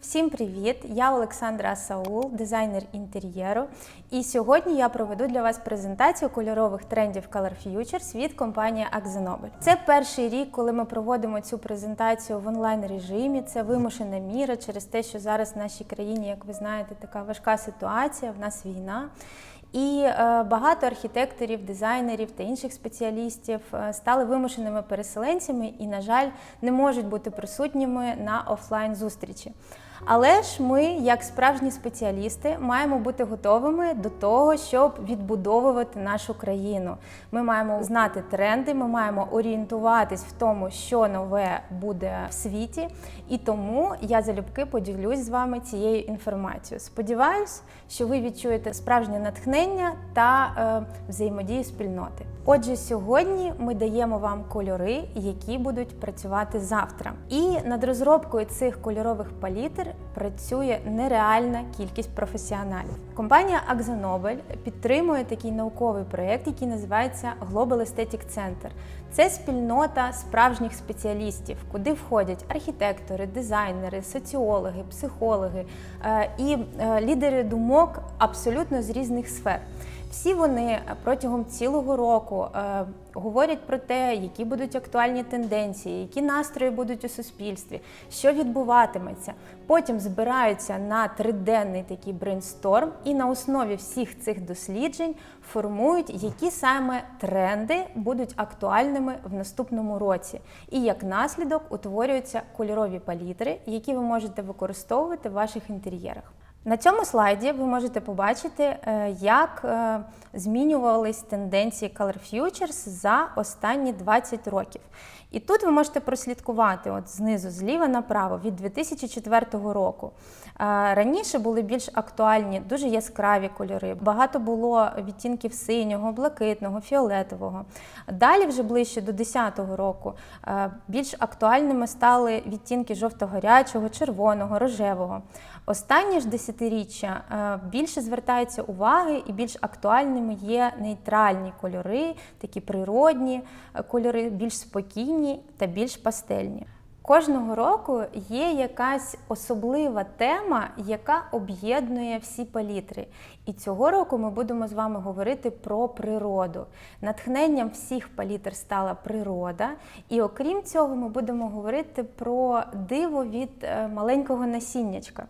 Всім привіт! Я Олександра Саул, дизайнер інтер'єру. І сьогодні я проведу для вас презентацію кольорових трендів Color Futures від компанії Axonobel. Це перший рік, коли ми проводимо цю презентацію в онлайн режимі. Це вимушена міра через те, що зараз в нашій країні, як ви знаєте, така важка ситуація. В нас війна. І е, багато архітекторів, дизайнерів та інших спеціалістів е, стали вимушеними переселенцями і, на жаль, не можуть бути присутніми на офлайн зустрічі. Але ж ми, як справжні спеціалісти, маємо бути готовими до того, щоб відбудовувати нашу країну. Ми маємо знати тренди, ми маємо орієнтуватись в тому, що нове буде в світі. І тому я залюбки поділюсь з вами цією інформацією. Сподіваюсь, що ви відчуєте справжнє натхнення та е, взаємодію спільноти. Отже, сьогодні ми даємо вам кольори, які будуть працювати завтра. І над розробкою цих кольорових палітр працює нереальна кількість професіоналів. Компанія Axonobel підтримує такий науковий проєкт, який називається Global Aesthetic Center. Це спільнота справжніх спеціалістів, куди входять архітектори, дизайнери, соціологи, психологи е, і е, лідери думок абсолютно з різних сфер. Всі вони протягом цілого року е, говорять про те, які будуть актуальні тенденції, які настрої будуть у суспільстві, що відбуватиметься. Потім збираються на триденний такий брейнсторм, і на основі всіх цих досліджень формують, які саме тренди будуть актуальними в наступному році. І як наслідок утворюються кольорові палітри, які ви можете використовувати в ваших інтер'єрах. На цьому слайді ви можете побачити, е, як е, змінювались тенденції Color Futures за останні 20 років. І тут ви можете прослідкувати от знизу, зліва направо, від 2004 року. Е, Раніше були більш актуальні, дуже яскраві кольори. Багато було відтінків синього, блакитного, фіолетового. Далі, вже ближче до 2010 року, е, більш актуальними стали відтінки жовто-гарячого, червоного, рожевого. Останні ж десятиріччя е, більше звертається уваги і більш актуальними є нейтральні кольори, такі природні кольори, більш спокійні та більш пастельні. Кожного року є якась особлива тема, яка об'єднує всі палітри. І цього року ми будемо з вами говорити про природу. Натхненням всіх палітр стала природа. І окрім цього, ми будемо говорити про диво від е, маленького насіннячка.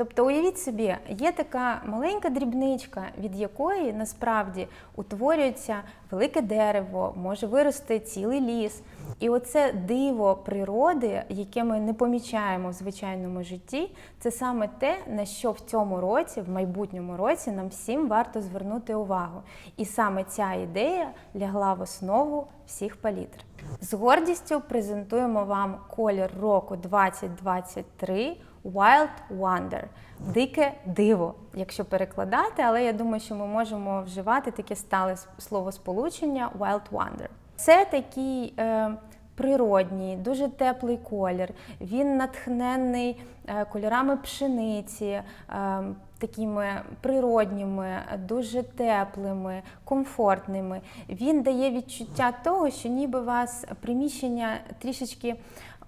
Тобто, уявіть собі, є така маленька дрібничка, від якої насправді утворюється велике дерево, може вирости цілий ліс. І оце диво природи, яке ми не помічаємо в звичайному житті, це саме те, на що в цьому році, в майбутньому році, нам всім варто звернути увагу. І саме ця ідея лягла в основу всіх палітр. З гордістю презентуємо вам колір року 2023 Wild Wonder дике диво, якщо перекладати, але я думаю, що ми можемо вживати таке стале словосполучення Wild Wonder. Це такий е, природній, дуже теплий колір. Він натхненний е, кольорами пшениці. Е, Такими природніми, дуже теплими, комфортними. Він дає відчуття того, що ніби вас приміщення трішечки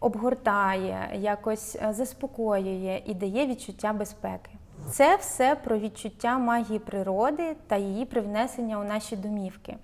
обгортає, якось е, заспокоює і дає відчуття безпеки. Це все про відчуття магії природи та її привнесення у наші домівки.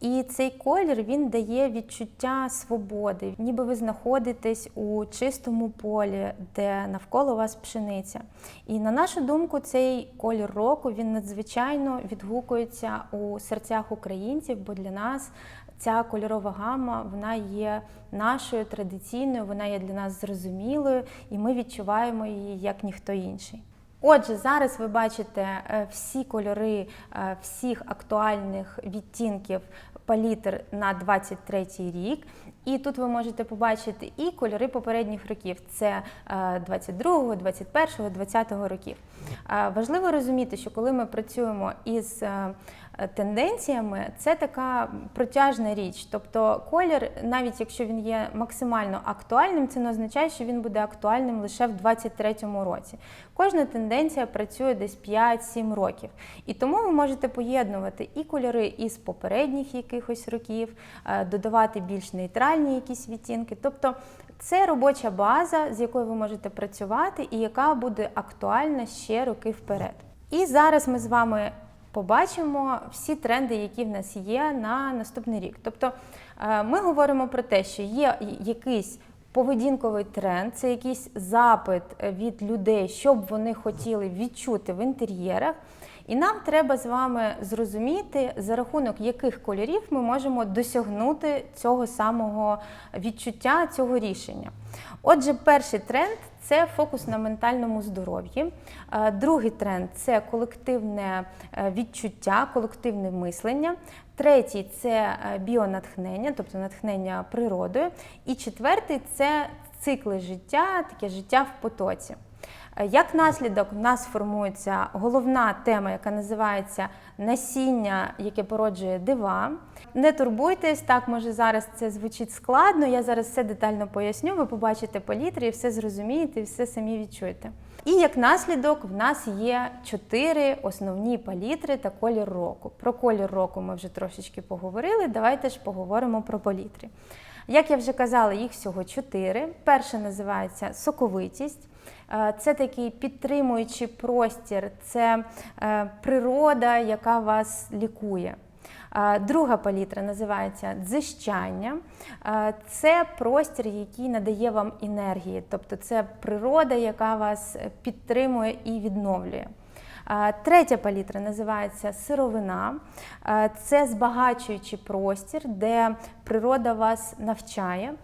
І цей колір він дає відчуття свободи, ніби ви знаходитесь у чистому полі, де навколо вас пшениця. І на нашу думку, цей колір року він надзвичайно відгукується у серцях українців, бо для нас ця кольорова гама вона є нашою традиційною, вона є для нас зрозумілою, і ми відчуваємо її як ніхто інший. Отже, зараз ви бачите е, всі кольори е, всіх актуальних відтінків палітр на 23 рік. І тут ви можете побачити і кольори попередніх років: це 22, 21, 20 років. Е, Важливо розуміти, що коли ми працюємо із тенденціями, це така протяжна річ. Тобто колір, навіть якщо він є максимально актуальним, це не означає, що він буде актуальним лише в 2023 році. Кожна тенденція працює десь 5-7 років. І тому ви можете поєднувати і кольори із попередніх якихось років, е, додавати більш нейтральні якісь відтінки. Тобто Це робоча база, з якою ви можете працювати, і яка буде актуальна ще роки вперед. І зараз ми з вами побачимо всі тренди, які в нас є на наступний рік. Тобто е, ми говоримо про те, що є якийсь поведінковий тренд, це якийсь запит від людей, що б вони хотіли відчути в інтер'єрах. І нам треба з вами зрозуміти, за рахунок яких кольорів ми можемо досягнути цього самого відчуття, цього рішення. Отже, перший тренд це фокус на ментальному здоров'ї. Е, Другий тренд це колективне е, відчуття, колективне мислення. Третій це е, біонатхнення, тобто натхнення природою. І четвертий це цикли життя, таке життя в потоці. Як наслідок в нас формується головна тема, яка називається насіння, яке породжує дива. Не турбуйтесь, так може зараз це звучить складно. Я зараз все детально поясню. Ви побачите палітри все зрозумієте, все самі відчуєте. І як наслідок, в нас є чотири основні палітри та колір року. Про колір року ми вже трошечки поговорили. Давайте ж поговоримо про палітри. Як я вже казала, їх всього чотири. Перша називається соковитість. Е, Це такий підтримуючий простір, це е, природа, яка вас лікує. Е, Друга палітра називається дзищання. Це простір, який надає вам енергії, тобто це природа, яка вас підтримує і відновлює. Третя палітра називається сировина. Це збагачуючий простір, де природа вас навчає.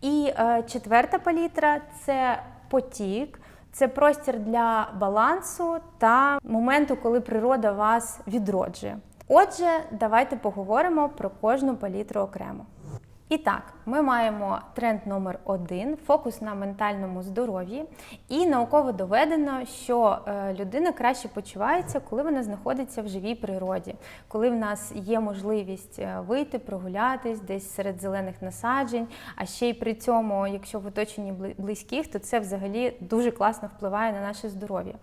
І четверта палітра це потік. Це простір для балансу та моменту, коли природа вас відроджує. Отже, давайте поговоримо про кожну палітру окремо. І так, ми маємо тренд номер один фокус на ментальному здоров'ї. І науково доведено, що е, людина краще почувається, коли вона знаходиться в живій природі, коли в нас є можливість е, вийти, прогулятись десь серед зелених насаджень. А ще й при цьому, якщо в оточенні близьких, то це взагалі дуже класно впливає на наше здоров'я.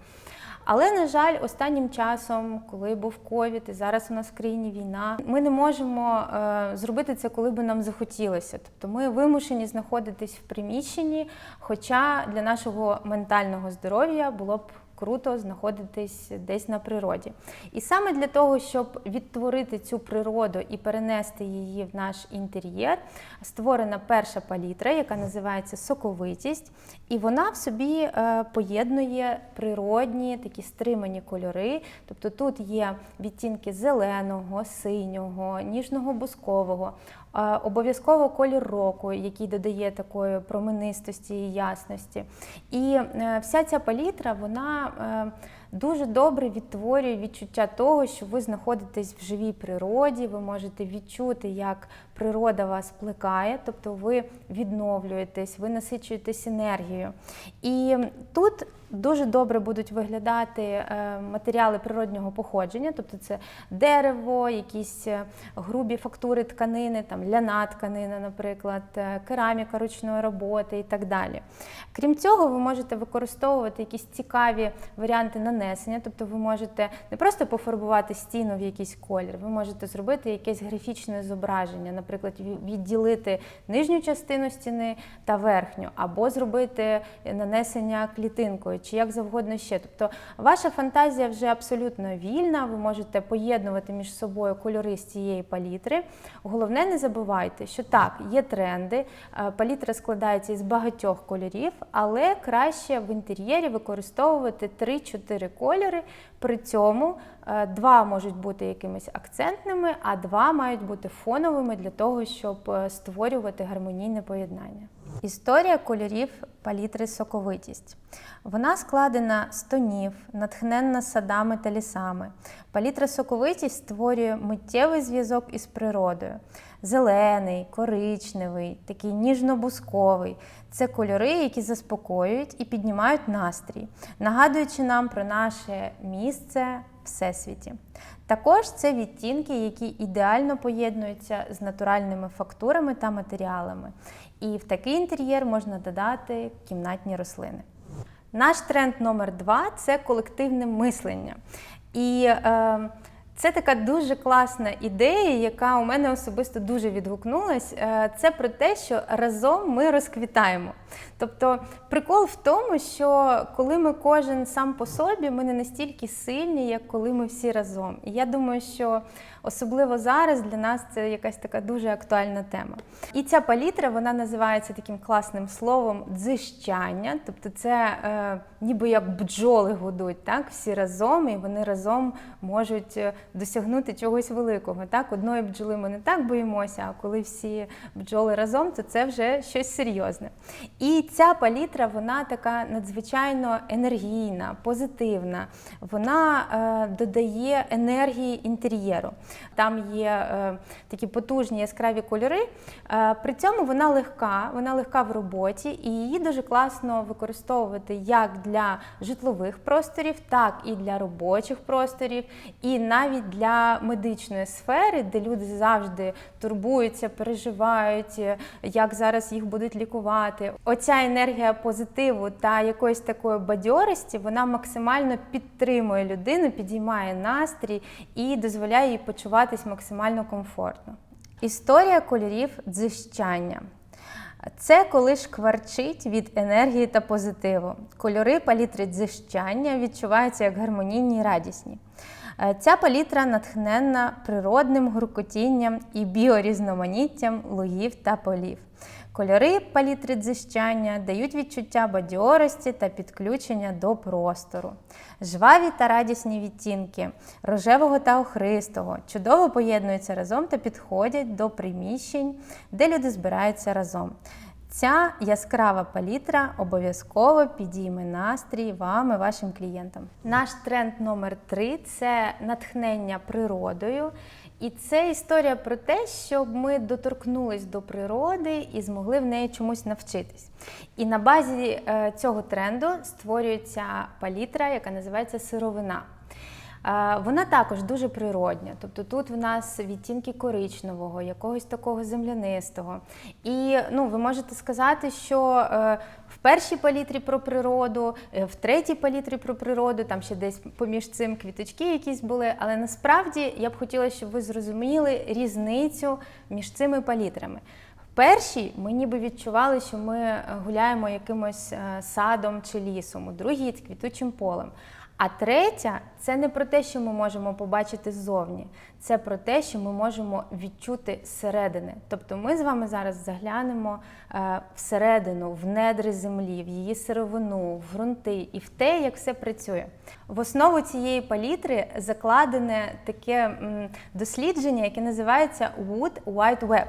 Але на жаль, останнім часом, коли був ковід, і зараз у нас в країні війна, ми не можемо е, зробити це, коли би нам захотілося. Тобто ми вимушені знаходитись в приміщенні, хоча для нашого ментального здоров'я було б круто знаходитись десь на природі. І саме для того, щоб відтворити цю природу і перенести її в наш інтер'єр, створена перша палітра, яка називається соковитість, і вона в собі е, поєднує природні такі стримані кольори. Тобто тут є відтінки зеленого, синього, ніжного бускового. Обов'язково колір року, який додає такої променистості і ясності. І е, вся ця палітра, вона е, дуже добре відтворює відчуття того, що ви знаходитесь в живій природі, ви можете відчути, як природа вас плекає, тобто ви відновлюєтесь, ви насичуєтесь енергією. І тут дуже добре будуть виглядати е, матеріали природнього походження, тобто це дерево, якісь е, грубі фактури тканини, там ляна тканина, наприклад, е, кераміка ручної роботи і так далі. Крім цього, ви можете використовувати якісь цікаві варіанти нанесення, тобто ви можете не просто пофарбувати стіну в якийсь колір, ви можете зробити якесь графічне зображення, наприклад, відділити нижню частину стіни та верхню, або зробити нанесення клітинкою, чи як завгодно ще. Тобто ваша фантазія вже абсолютно вільна, ви можете поєднувати між собою кольори з цієї палітри. Головне, не забувайте, що так, є тренди, е, палітра складається із багатьох кольорів, але краще в інтер'єрі використовувати 3-4 кольори. При цьому е, два можуть бути якимись акцентними, а два мають бути фоновими для того, щоб е, створювати гармонійне поєднання. Історія кольорів палітри соковитість. Вона складена з тонів, натхненна садами та лісами. Палітра соковитість створює миттєвий зв'язок із природою. Зелений, коричневий, такий ніжно-бусковий. Це кольори, які заспокоюють і піднімають настрій, нагадуючи нам про наше місце всесвіті. Також це відтінки, які ідеально поєднуються з натуральними фактурами та матеріалами. І в такий інтер'єр можна додати кімнатні рослини. Наш тренд номер два це колективне мислення. І е, Це така дуже класна ідея, яка у мене особисто дуже відгукнулась. Е, Це про те, що разом ми розквітаємо. Тобто прикол в тому, що коли ми кожен сам по собі, ми не настільки сильні, як коли ми всі разом. І я думаю, що особливо зараз для нас це якась така дуже актуальна тема. І ця палітра вона називається таким класним словом дзищання. Тобто, це е, ніби як бджоли гудуть, так всі разом, і вони разом можуть е, досягнути чогось великого. Так, одної бджоли ми не так боїмося, а коли всі бджоли разом, то це вже щось серйозне. І ця палітра, вона така надзвичайно енергійна, позитивна. Вона е, додає енергії інтер'єру. Там є е, такі потужні яскраві кольори. Е, при цьому вона легка, вона легка в роботі, і її дуже класно використовувати як для житлових просторів, так і для робочих просторів, і навіть для медичної сфери, де люди завжди турбуються, переживають, як зараз їх будуть лікувати. Оця енергія позитиву та якоїсь такої бадьорості, вона максимально підтримує людину, підіймає настрій і дозволяє їй почуватись максимально комфортно. Історія кольорів дзищання. Це коли шкварчить від енергії та позитиву. Кольори палітри дзищання відчуваються як гармонійні і радісні. Е, Ця палітра натхненна природним гуркотінням і біорізноманіттям лугів та полів. Кольори палітри дзищання дають відчуття бадьорості та підключення до простору. Жваві та радісні відтінки рожевого та охристого чудово поєднуються разом та підходять до приміщень, де люди збираються разом. Ця яскрава палітра обов'язково підійме настрій вам і вашим клієнтам. Наш тренд номер три це натхнення природою. І це історія про те, щоб ми доторкнулись до природи і змогли в неї чомусь навчитись. І на базі е, цього тренду створюється палітра, яка називається сировина. Вона також дуже природня, тобто тут в нас відтінки коричневого, якогось такого землянистого. І ну, ви можете сказати, що е, в першій палітрі про природу, е, в третій палітрі про природу, там ще десь поміж цим квіточки якісь були. Але насправді я б хотіла, щоб ви зрозуміли різницю між цими палітрами. Першій ми ніби відчували, що ми гуляємо якимось е, садом чи лісом, у другій квітучим полем. А третя це не про те, що ми можемо побачити ззовні, це про те, що ми можемо відчути зсередини. Тобто ми з вами зараз заглянемо е, всередину, в недри землі, в її сировину, в ґрунти і в те, як все працює. В основу цієї палітри закладене таке дослідження, яке називається Wood Wide Web.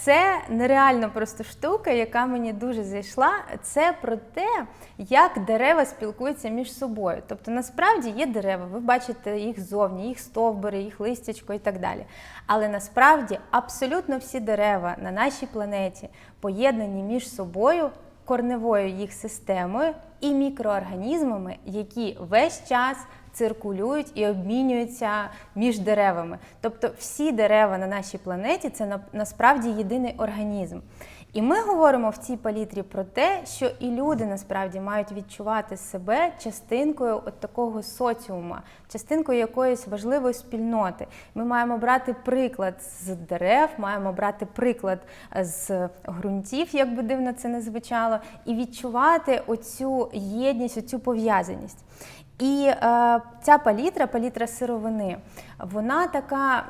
Це нереально просто штука, яка мені дуже зайшла. Це про те, як дерева спілкуються між собою. Тобто, насправді є дерева, ви бачите їх зовні, їх стовбури, їх листячко і так далі. Але насправді абсолютно всі дерева на нашій планеті поєднані між собою корневою їх системою і мікроорганізмами, які весь час циркулюють і обмінюються між деревами. Тобто всі дерева на нашій планеті це насправді єдиний організм. І ми говоримо в цій палітрі про те, що і люди насправді мають відчувати себе частинкою от такого соціума, частинкою якоїсь важливої спільноти. Ми маємо брати приклад з дерев, маємо брати приклад з ґрунтів, як би дивно це не звучало, і відчувати оцю єдність, оцю пов'язаність. І е, ця палітра, палітра сировини, вона така,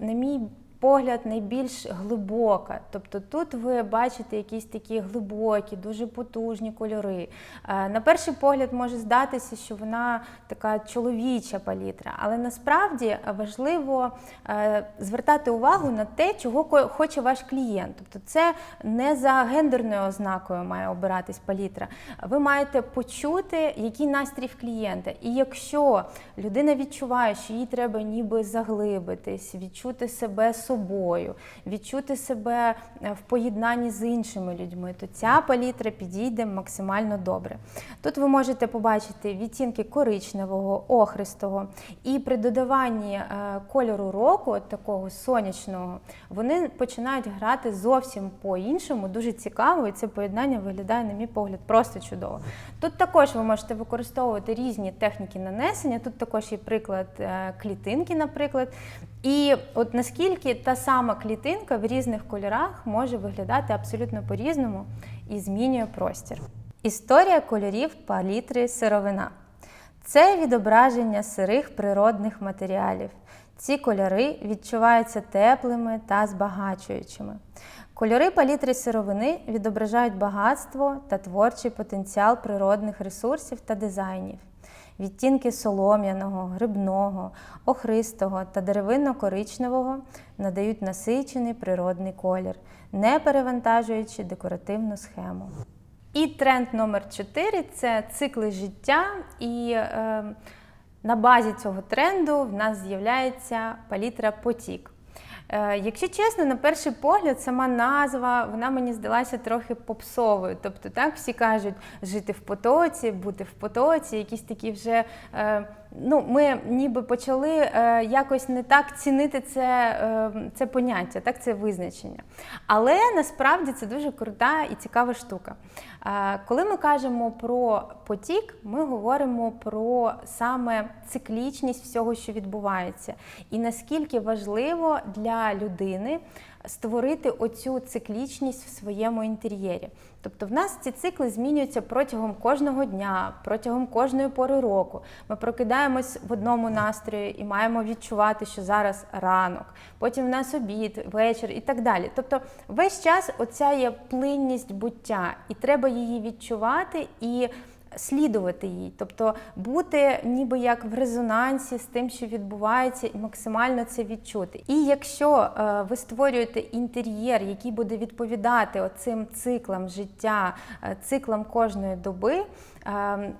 на мій погляд, найбільш глибока. Тобто тут ви бачите якісь такі глибокі, дуже потужні кольори. Е, на перший погляд може здатися, що вона така чоловіча палітра, але насправді важливо е, звертати увагу на те, чого хоче ваш клієнт. Тобто це не за гендерною ознакою має обиратись палітра. Ви маєте почути, який настрій в клієнта. І якщо людина відчуває, що їй треба ніби заглибитись, відчути себе собою, відчути себе е, в поєднанні з іншими людьми, то ця палітра підійде максимально добре. Тут ви можете побачити відтінки коричневого, охристого, і при додаванні е, кольору року, от такого сонячного, вони починають грати зовсім по-іншому, дуже цікаво, і це поєднання виглядає, на мій погляд, просто чудово. Тут також ви можете використовувати різні техніки нанесення. Тут також є приклад е, клітинки, наприклад. І от наскільки та сама клітинка в різних кольорах може виглядати абсолютно по-різному і змінює простір. Історія кольорів палітри сировина. Це відображення сирих природних матеріалів. Ці кольори відчуваються теплими та збагачуючими. Кольори палітри сировини відображають багатство та творчий потенціал природних ресурсів та дизайнів. Відтінки солом'яного, грибного, охристого та деревинно-коричневого надають насичений природний колір, не перевантажуючи декоративну схему. І тренд номер 4 це цикли життя. І е, на базі цього тренду в нас з'являється палітра потік. Е, Якщо чесно, на перший погляд, сама назва вона мені здалася трохи попсовою. Тобто, так всі кажуть жити в потоці, бути в потоці, якісь такі вже. Ну, ми ніби почали е, якось не так цінити це, е, це поняття, так це визначення. Але насправді це дуже крута і цікава штука. Е, коли ми кажемо про потік, ми говоримо про саме циклічність всього, що відбувається, і наскільки важливо для людини створити оцю циклічність в своєму інтер'єрі. Тобто в нас ці цикли змінюються протягом кожного дня, протягом кожної пори року. Ми прокидаємось в одному настрої і маємо відчувати, що зараз ранок, потім в нас обід, вечір і так далі. Тобто весь час оця є плинність буття, і треба її відчувати і слідувати їй, тобто бути ніби як в резонансі з тим, що відбувається, і максимально це відчути. І якщо е, ви створюєте інтер'єр, який буде відповідати оцим циклам життя, е, циклам кожної доби. Е,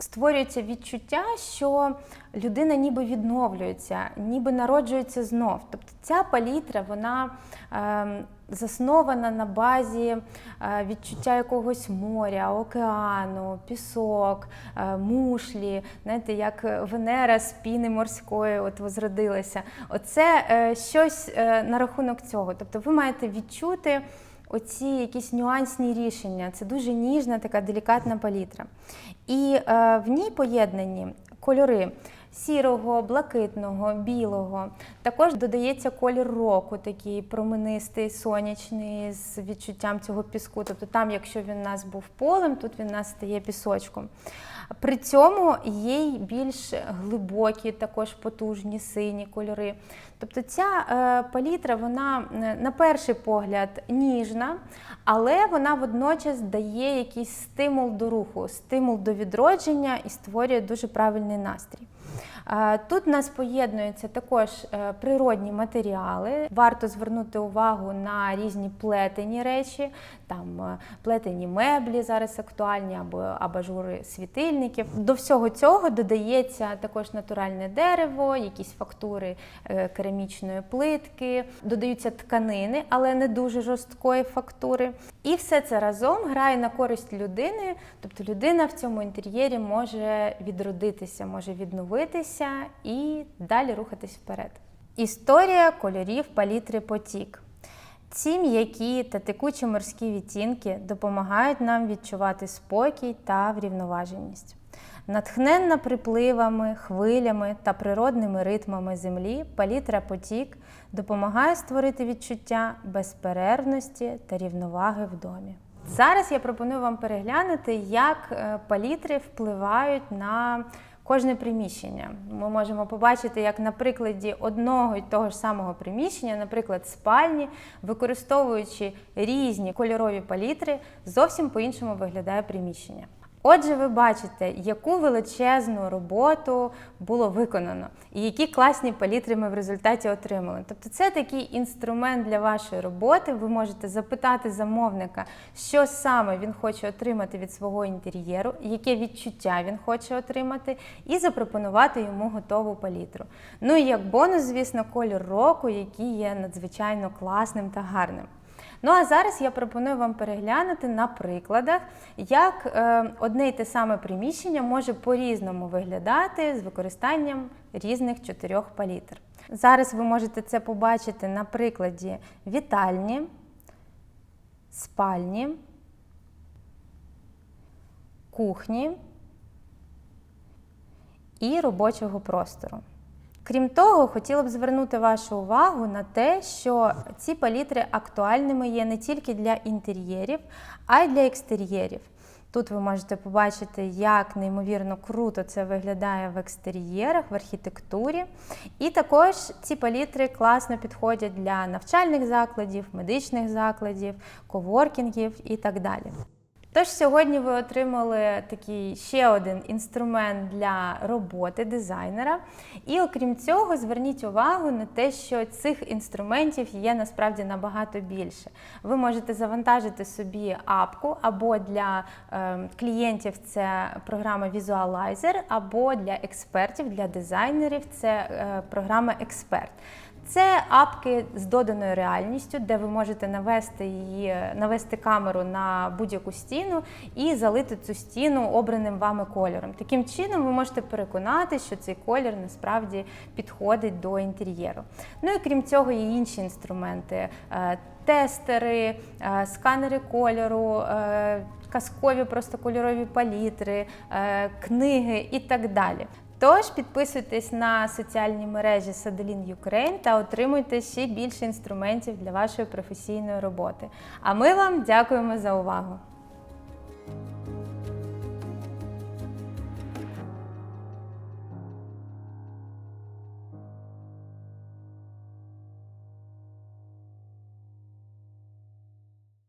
Створюється відчуття, що людина ніби відновлюється, ніби народжується знов. Тобто ця палітра вона е, заснована на базі е, відчуття якогось моря, океану, пісок, е, мушлі, знаєте, як Венера з піни морської от возродилася. Оце е, щось на рахунок цього. Тобто ви маєте відчути. Оці якісь нюансні рішення, це дуже ніжна, така делікатна палітра. І е, в ній поєднані кольори сірого, блакитного, білого. Також додається колір року, такий променистий, сонячний, з відчуттям цього піску. Тобто там, якщо він у нас був полем, тут він у нас стає пісочком. При цьому є й більш глибокі, також потужні сині кольори. Тобто ця е, палітра, вона е, на перший погляд ніжна, але вона водночас дає якийсь стимул до руху, стимул до відродження і створює дуже правильний настрій. Тут нас поєднуються також е, природні матеріали. Варто звернути увагу на різні плетені речі, там е, плетені меблі зараз актуальні або абажури світильників. До всього цього додається також натуральне дерево, якісь фактури е, керамічної плитки, додаються тканини, але не дуже жорсткої фактури. І все це разом грає на користь людини, тобто людина в цьому інтер'єрі може відродитися, може відновитися і далі рухатись вперед. Історія кольорів палітри потік. Ці м'які та текучі морські відтінки допомагають нам відчувати спокій та врівноваженість. Натхненна припливами, хвилями та природними ритмами землі, палітра потік допомагає створити відчуття безперервності та рівноваги в домі. Зараз я пропоную вам переглянути, як е, палітри впливають на кожне приміщення. Ми можемо побачити, як на прикладі одного і того ж самого приміщення, наприклад, спальні, використовуючи різні кольорові палітри, зовсім по-іншому виглядає приміщення. Отже, ви бачите, яку величезну роботу було виконано, і які класні палітри ми в результаті отримали. Тобто, це такий інструмент для вашої роботи. Ви можете запитати замовника, що саме він хоче отримати від свого інтер'єру, яке відчуття він хоче отримати, і запропонувати йому готову палітру. Ну і як бонус, звісно, колір року, який є надзвичайно класним та гарним. Ну а зараз я пропоную вам переглянути на прикладах, як е, одне й те саме приміщення може по-різному виглядати з використанням різних чотирьох палітр. Зараз ви можете це побачити на прикладі вітальні, спальні, кухні і робочого простору. Крім того, хотіла б звернути вашу увагу на те, що ці палітри актуальними є не тільки для інтер'єрів, а й для екстер'єрів. Тут ви можете побачити, як неймовірно круто це виглядає в екстер'єрах, в архітектурі. І також ці палітри класно підходять для навчальних закладів, медичних закладів, коворкінгів і так далі. Тож сьогодні ви отримали такий ще один інструмент для роботи дизайнера. І окрім цього, зверніть увагу на те, що цих інструментів є насправді набагато більше. Ви можете завантажити собі апку або для е, клієнтів це програма Visualizer, або для експертів, для дизайнерів це е, програма Експерт. Це апки з доданою реальністю, де ви можете навести її, навести камеру на будь-яку стіну і залити цю стіну обраним вами кольором. Таким чином ви можете переконати, що цей колір насправді підходить до інтер'єру. Ну і крім цього, є інші інструменти: е, тестери, е, сканери кольору. е, Казкові просто кольорові палітри, книги і так далі. Тож підписуйтесь на соціальні мережі Саделін Юкрейн та отримуйте ще більше інструментів для вашої професійної роботи. А ми вам дякуємо за увагу!